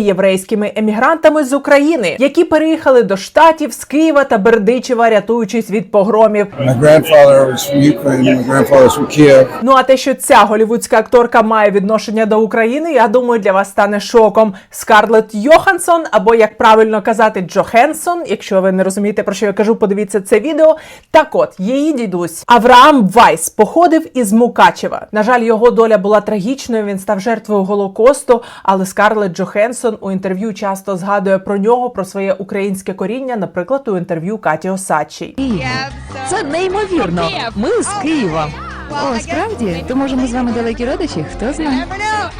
єврейськими емігрантами з України, які переїхали до штатів з Києва та Бердичева, рятуючись від погромів. Ну а те, що ця голівудська акторка має відношення до України, я думаю, для вас стане шоком. Скарлетт Йоханссон, або як правильно казати, Джохенсон. Якщо ви не розумієте про що я кажу, подивіться це відео. Так от її дідусь Авраам Вайс походив із Мукачева. На жаль, його доля була трагічною. Він став жертвою голокосту. Але Скарлетт Джохенсон у інтерв'ю часто згадує про нього, про своє українське коріння, наприклад, у інтерв'ю Каті Осадчій. Це неймовірно. Ми з Києва. О, справді? То може ми з вами далекі родичі? Хто знає?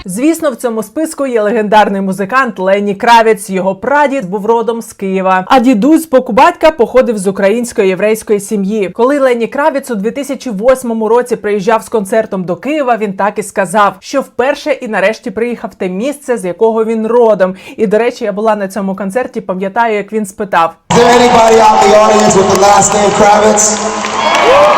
Звісно, в цьому списку є легендарний музикант Лені Кравець. Його прадід був родом з Києва. А дідусь боку батька походив з української єврейської сім'ї. Коли Лені Кравець у 2008 році приїжджав з концертом до Києва, він так і сказав, що вперше і нарешті приїхав те місце, з якого він родом. І до речі, я була на цьому концерті. Пам'ятаю, як він спитав: Is there anybody out in the audience with the last name Kravitz?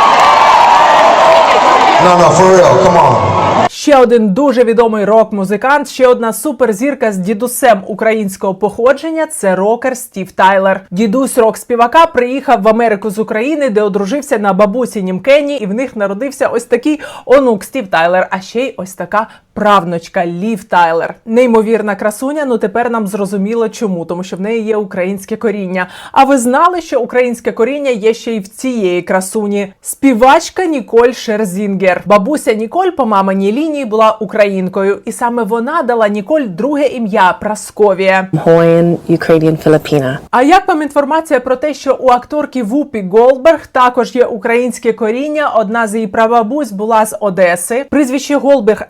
No, no, for real, come on. Ще один дуже відомий рок-музикант, ще одна суперзірка з дідусем українського походження це рокер Стів Тайлер. Дідусь рок-співака приїхав в Америку з України, де одружився на бабусі Німкені, і в них народився ось такий онук Стів Тайлер, а ще й ось така правнучка Лів Тайлер. Неймовірна красуня. Ну тепер нам зрозуміло чому, тому що в неї є українське коріння. А ви знали, що українське коріння є ще й в цієї красуні? Співачка Ніколь Шерзінгер. Бабуся Ніколь по маминій лінії була українкою, і саме вона дала Ніколь друге ім'я Прасковія. Hawaiian Ukrainian Filipina. А як вам інформація про те, що у акторки Вупі Голберг також є українське коріння? Одна з її прабабусь була з Одеси. Прізвище Голберг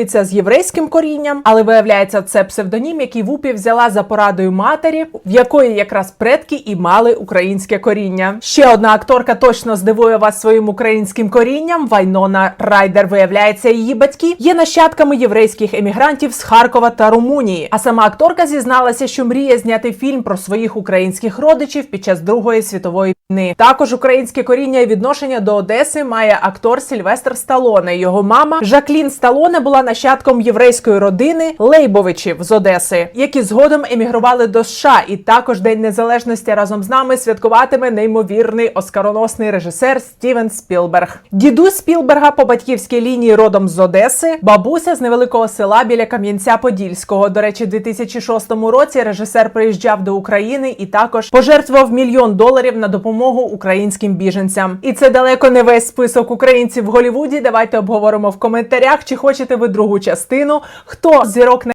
асоціюється з єврейським корінням, але виявляється, це псевдонім, який Вупі взяла за порадою матері, в якої якраз предки і мали українське коріння. Ще одна акторка точно здивує вас своїм українським корінням. Вайнона Райдер виявляється, її батьки є нащадками єврейських емігрантів з Харкова та Румунії. А сама акторка зізналася, що мріє зняти фільм про своїх українських родичів під час Другої світової. Також українське коріння і відношення до Одеси має актор Сільвестр Сталоне. Його мама Жаклін Сталоне була нащадком єврейської родини Лейбовичів з Одеси, які згодом емігрували до США. І також День Незалежності разом з нами святкуватиме неймовірний оскароносний режисер Стівен Спілберг. Дідусь Спілберга по батьківській лінії родом з Одеси, бабуся з невеликого села біля Кам'янця-Подільського. До речі, у 2006 році режисер приїжджав до України і також пожертвував мільйон доларів на допомогу українським біженцям. І це далеко не весь список українців в Голівуді. Давайте обговоримо в коментарях, чи хочете ви другу частину. Хто зірок зірок